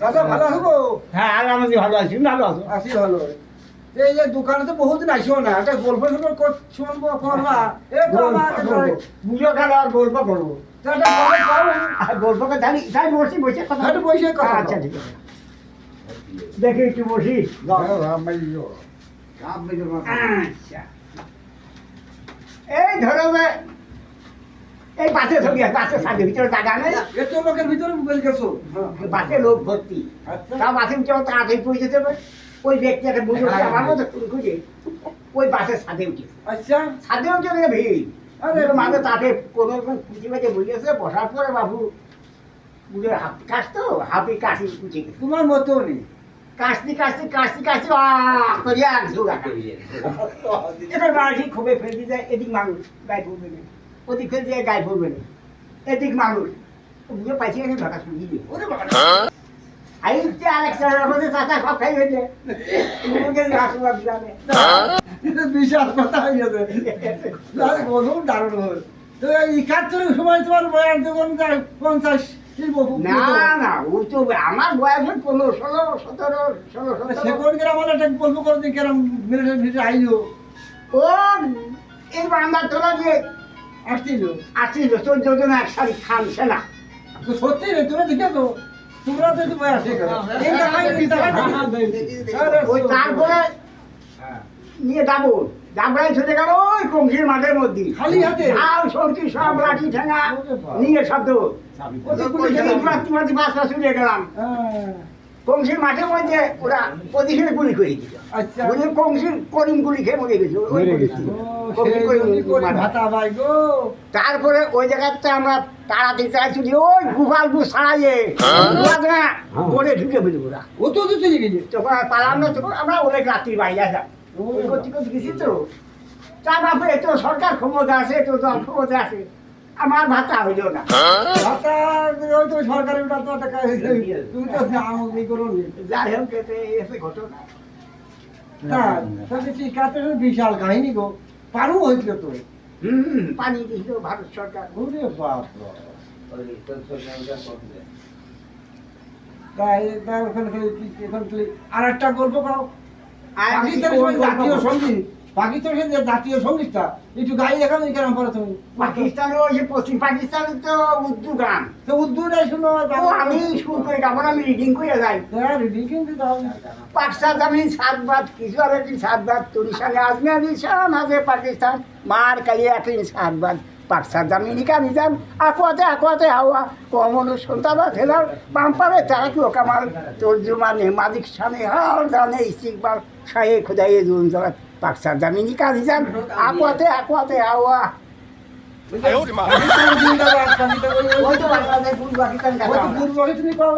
দাদা ভালো আছো হ্যাঁ আর আমি ভালো আছি ভালো আছো? আছি ভালো। এই যে দোকানে তো বহুদিন আসিও না একটা গল্প শুনব শুনব করবা এ তো আমার বুঝো কেন আর গল্প করব তো গল্পকে জানি তাই বসি বসে কথা বসে কথা আচ্ছা ঠিক আছে। দেখি একটু বসি আচ্ছা। এই ধরো এই বাসে ছবি আছে বাসের সাথে ভিতরে জায়গা নেই? এত লোকের ভিতরে মোবাইল গেছো? বাসে লোক ভর্তি। আচ্ছা। তা বাসে কেমন তাড়াতাড়ি পৌঁছে যাবে ওই ব্যক্তি একটা বুঝে হ্যাঁ, আমার হ্যাঁ। মতো খুঁজে ওই বাসের সাথে উঠে। আচ্ছা। সাথে উঠে গেলে ভিড়। আরে মাঝে তাতে কোনো রকম খুঁজে বাজে বুঝেছে বসার পরে বাবু বুঝে হাফ কাশ তো হাফি কাশি উঠে গেছে। তোমার মতো নেই। কাশতি কাশতি কাশতি কাশতি আহ করিয়া ঝোলা এবার মানুষই খুবই ফেলতে যায় এদিক মানুষ গায়ে পড়বে না ওদিক ফেলতে যায় গায়ে পড়বে না। এদিক মানুষ। বুঝে পাইছি গেছে ঢাকা শুনি দিয়ে ওরে বাবা। আই এক সাইড আমাদের চাচা সব খাই হয়েছে রাসুলা দিলামে বিশাল কথা হয়ে গেছে। তাহলে বলুন দারুণ হবে তো এই সময় তোমার বয়স যখন পঞ্চাশ না না ও তো আমার বয়স পনেরো ষোলো সতেরো ষোলো সতেরো। একটা গল্প করে দিই কেরম মিনিটের ভিতরে আইলো। ও এই তোলা দিয়ে আসছিল আসছিল চোদ্দ জন এক শাড়ি খান সেনা সত্যি রে তুমি দেখেছ? তোমরা হয়ে তারপরে নিয়ে যাব। গেল ওই মাঠের মধ্যে। খালি হাতে? আর সরকি সব লাঠি ঠেঙা নিয়ে শব্দ চলে গেলাম। হ্যাঁ, কমসির মাঠের মধ্যে ওরা পজিশনে গুলি করে দিল। আচ্ছা। গুলি কমসির করিম গুলি খেয়ে মরে গেছে ওই গুলি ছিল। ও, কমসির সেই করিম জন্যই করে মারা। ভাতা ভাই গো। তারপরে ওই জায়গাতে আমরা তাড়াতে চাইছি ওই গুফালপু ছাড়াইয়ে করে ঢুকে ফেলি ওরা। ও তো তো চলে গেছে? তখন আর পালাম না তখন আমরা অনেক রাত্রি বাইরে আসলাম। ওই করতে করতে গেছি তো। তার বাপরে তো সরকার ক্ষমতা আছে তো দল ক্ষমতা আছে। আমার ভাতা হইল না। ভাতা ওই তো সরকারি ওটা তো টাকা তুমি তো আমলি করো নি যাই হোক এতে এসে ঘটনা। বিশাল কাহিনী গো। পারু হয়েছিল তো। হুম পানি দিল ভারত সরকার। ওরে বাপ তাই তার ওখানে আর একটা গল্প সময় জাতীয় সংগীত। পাকিস্তানের যে জাতীয় সঙ্গীতটা একটু গাই দেখানো কেন পারো তুমি। পাকিস্তানে ওই যে পশ্চিম পাকিস্তানে তো উর্দু গান। তো উদ্দুটাই শুনো আমি শুরু করে না, আমি রিডিং করে যাই। রিডিং কিন্তু পাকিস্তান আমি সাত বাদ কিছু আর একদিন সাত বাদ তুরিশানে আজমি আলী শান আছে পাকিস্তান মার কালি একদিন সাত বাদ পাকিস্তান আমি নিকামি যান আকুয়াতে আকুয়াতে হাওয়া কমন সন্তানা খেলার বাম্পারে তারা কি ওকামাল তর্জুমানে মালিক সামনে হাল জানে ইস্তিকবার শাহে খুদাই জুন জগৎ হাওয়া ওই তো বাংলাদেশ পূর্ব পাকিস্তান কথা তুমি পাও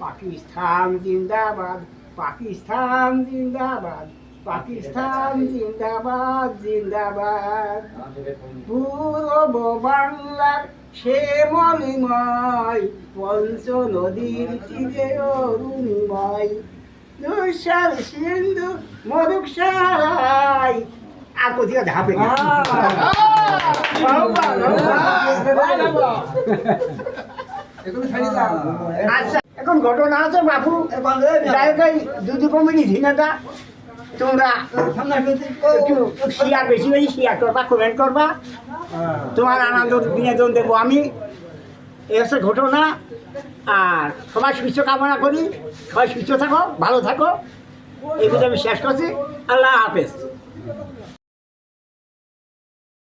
পাকিস্তান জিন্দাবাদ পাকিস্তান জিন্দাবাদ পাকিস্তান জিন্দাবাদ জিন্দাবাদ পূর্ব বাংলার সে মলিময় পঞ্চ নদীর তীরে অরুণিময় দুঃসার সিন্ধু মরুক সারাই আর কোথাও ধাপে আচ্ছা এখন ঘটনা আছে হোক এই দুদু কমিটি ঝিনাটা তোমরা শেয়ার বেশি বেশি শেয়ার করবা কমেন্ট করবা। তোমার আনন্দ বিনোদন দেবো আমি। এ হচ্ছে ঘটনা। আর সবাই সুস্থ কামনা করি। সবাই সুস্থ থাকো, ভালো থাকো। এই আমি শেষ করছি। আল্লাহ হাফেজ।